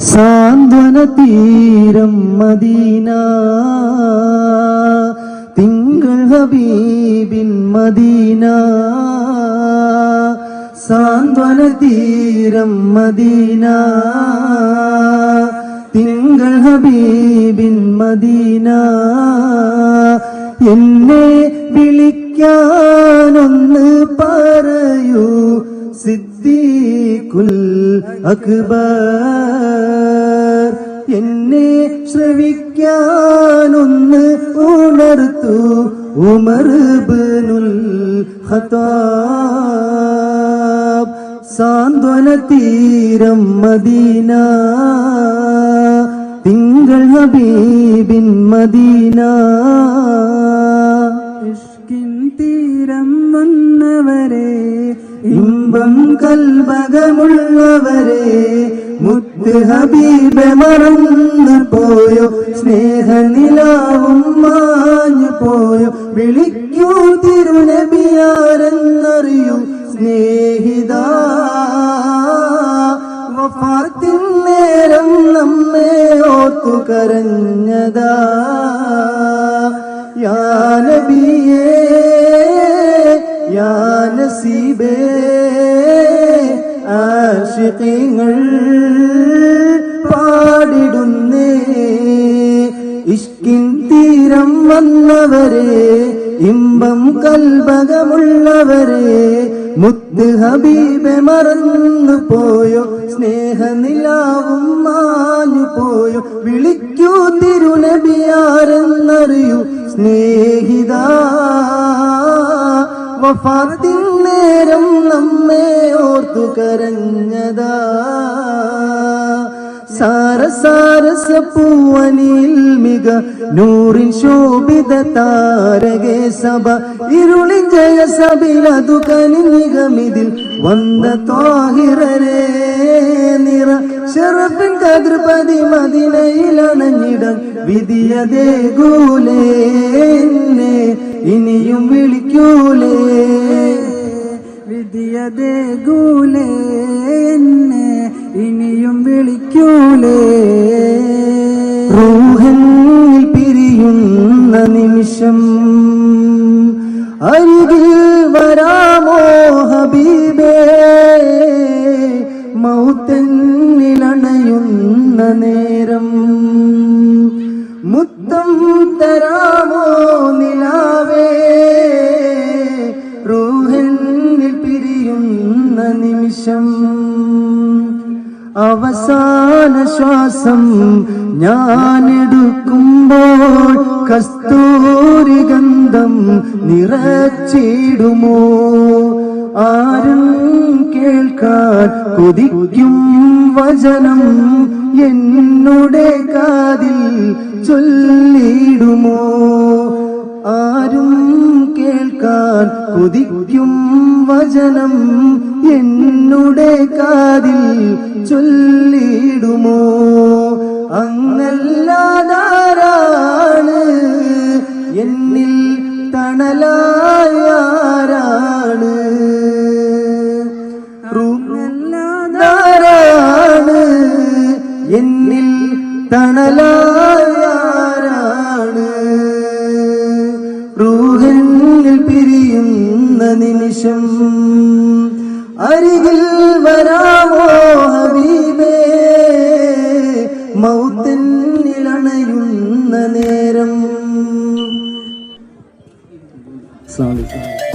സാന്ത്വന തീരം മദീന. തിങ്കൾ ഹബീബിൻ മദീന. സാന്ത്വന തീരം മദീന. തിങ്കൾ ഹബീബിൻ മദീന. എന്നെ വിളിക്കാനൊന്ന് പറയൂ സിദ്ദീഖുൽ അക്ബർ. എന്നെ ശ്രവിക്കാനൊന്ന് ഉണർത്തു. ഉമർബനുൽ സാന്ത്വന തീരം മദീന തിങ്കൾ ഹബീബിൻ മദീന. ഇഷ്കിൻ തീരം വന്നവരെ ഇമ്പം കൽവകമുള്ളവരെ മുത്ത് ഹബീബെ മറന്നു പോയോ സ്നേഹനിലാവും മാഞ്ഞു പോയോ വിളിക്കൂ തിരുനബിയാരെന്നറിയൂ. സ്നേഹിത വഫാത്തിൻ നേരം നമ്മെ ഓർത്തു കരഞ്ഞതാ. യാ നബിയേ യാ നസീബേ ആശിഖീങ്ങൾ പാടിടുന്നേ. ഇഷ്കിൻ തീരം വന്നവരെ ഇമ്പം കൽബകമുള്ളവരെ മുത്ത് ഹബീബെ മറന്നു പോയോ സ്നേഹനിലാവും മാഞ്ഞു പോയോ വിളിക്കൂ തിരുനബിയാരെന്നറിയൂ സ്നേഹിത വഫാത്തിൻ നേരം നമ്മെ ഓർത്തു കരഞ്ഞതാ. സാരസാരസ പൂവനിൽ മിക നൂറിൻ ശോഭിത താരകേ സഭ. ഇരുളിൻ ജയ കനി കനിനികമിതിൽ വന്ന താഹിറരേ നിറ. ഷറഫിൻ കതിർപതി മതിലയിലണഞ്ഞിടൻ വിധിയതേ ഗൂലേ ഇനിയും വിളിക്കൂലേ. ഗൂലേ എന്നെ ഇനിയും വിളിക്കൂലേ? റൂഹന്നിൽ പിരിയുന്ന നിമിഷം അരികിൽ വരാമോ ഹബീബേ? മൗത്തന്നിലണയുന്ന നേരം മുത്തം തരാമോ നിലാവേ? നിമിഷം അവസാന ശ്വാസം ഞാനെടുക്കുമ്പോൾ കസ്തൂരി ഗന്ധം നിറച്ചിടുമോ? ആരും കേൾക്കാൻ കൊതിക്കും വചനം എന്നുടെ കാതിൽ ചൊല്ലിടുമോ? ആരും കേൾക്കാൻ കൊതിക്കും വചനം എന്നുടെ കാതിൽ ചൊല്ലിടുമോ? അങ്ങല്ലാതാരാണ്? എന്നിൽ തണലായാരാണ് റൂമല്ലാതാരാണ് എന്നിൽ തണലായാരാണ് 三二六三二